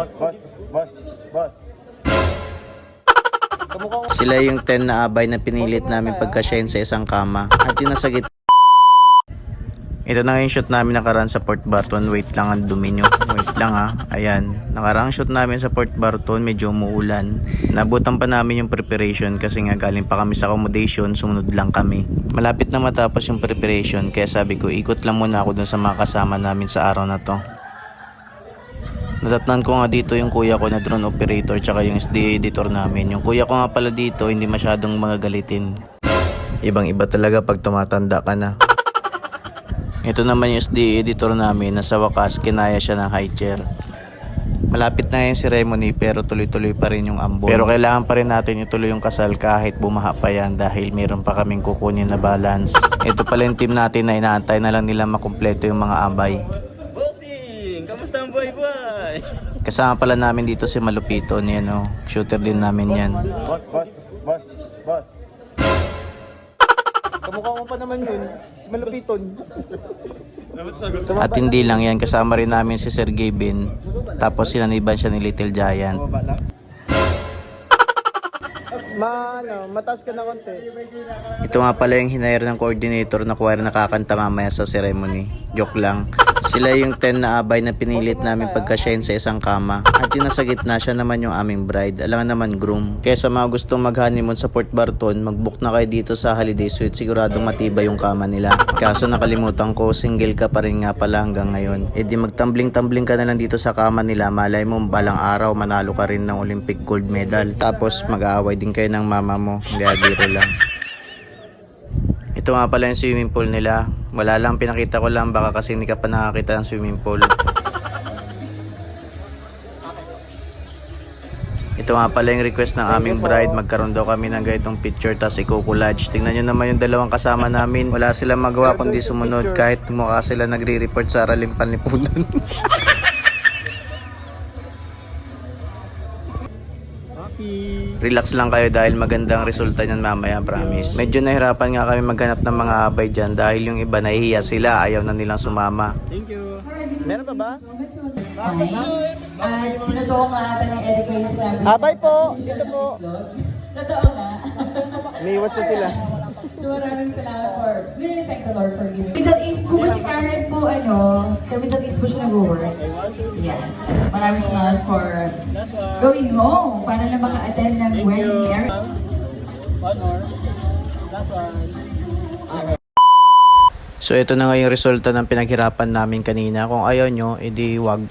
Boss, boss, boss, boss. Sila yung 10 na abay na pinilit namin pagkasyahin sa isang kama. At yung nasa gitna. Ito na yung shoot namin nakaraan sa Port Barton. Wait lang ang dumi nyo. Wait lang ha. Ayan. Nakaraang shoot namin sa Port Barton. Medyo umuulan. Nabutan pa namin yung preparation kasi nga galing pa kami sa accommodation. Sumunod lang kami. Malapit na matapos yung preparation. Kaya sabi ko ikot lang muna ako dun sa mga kasama namin sa araw na to. Natatnan ko nga dito yung kuya ko na drone operator tsaka yung SDA editor namin. Yung kuya ko nga pala dito hindi masyadong magagalitin. Ibang iba talaga pag tumatanda ka na. Ito naman yung SDA editor namin na sa wakas kinaya siya ng high chair. Malapit na yung ceremony pero tuloy-tuloy pa rin yung ambon. Pero kailangan pa rin natin ituloy yung kasal kahit bumaha pa yan dahil meron pa kaming kukunin na balance. Ito pala yung team natin na inaantay na lang nila makumpleto yung mga abay. Bossing, kamusta ang buhay buhay? Kasama pala namin dito si Malupito niya no. Shooter din namin yan. Boss, boss, boss, boss. Kamukha mo pa naman yun. Malupiton. At hindi lang yan, kasama rin namin si Sergey Bin. Tapos sinaniban siya ni Little Giant. Ma, ano, mataas ka na konti. Ito nga pala yung hinire ng coordinator na choir na kakanta mamaya sa ceremony. Joke lang. Sila yung 10 na abay na pinilit namin pagkasyahin sa isang kama. At yung nasa gitna siya naman yung aming bride. Alam naman groom. Kaya sa mga gustong mag-honeymoon sa Port Barton, mag-book na kayo dito sa holiday suite. Siguradong matibay yung kama nila. Kaso nakalimutan ko, single ka pa rin nga pala hanggang ngayon. E di magtambling-tambling ka na lang dito sa kama nila. Malay mo, balang araw manalo ka rin ng Olympic gold medal. Tapos mag-aaway din kayo ng mama mo. Biro lang. Ito nga pala yung swimming pool nila. Wala lang, pinakita ko lang. Baka kasi hindi ka pa nakakita ng swimming pool. Ito nga pala yung request ng aming bride. Magkaroon daw kami ng ganitong picture tas i-collage. Tingnan nyo naman yung dalawang kasama namin. Wala silang magawa kundi sumunod kahit mukha sila nagre-report sa araling panlipunan. Relax lang kayo dahil magandang resulta niyan mamaya, promise. Medyo nahirapan nga kami maghanap ng mga abay dyan dahil yung iba nahihiya sila, ayaw na nilang sumama. Thank you. Meron pa ba? At tinutuwa ka ata ni Eric kayo sinabi. Abay po. Ito po. Totoo na. Umiiwas na sila. so maraming salamat for, we really thank the Lord for giving. Middle East po ba si Karen po, ano, sa Middle East po siya nag-work? Yes. Maraming salamat for going home para lang maka-attend ng wedding here. So ito na nga yung resulta ng pinaghirapan namin kanina. Kung ayaw nyo, edi wag.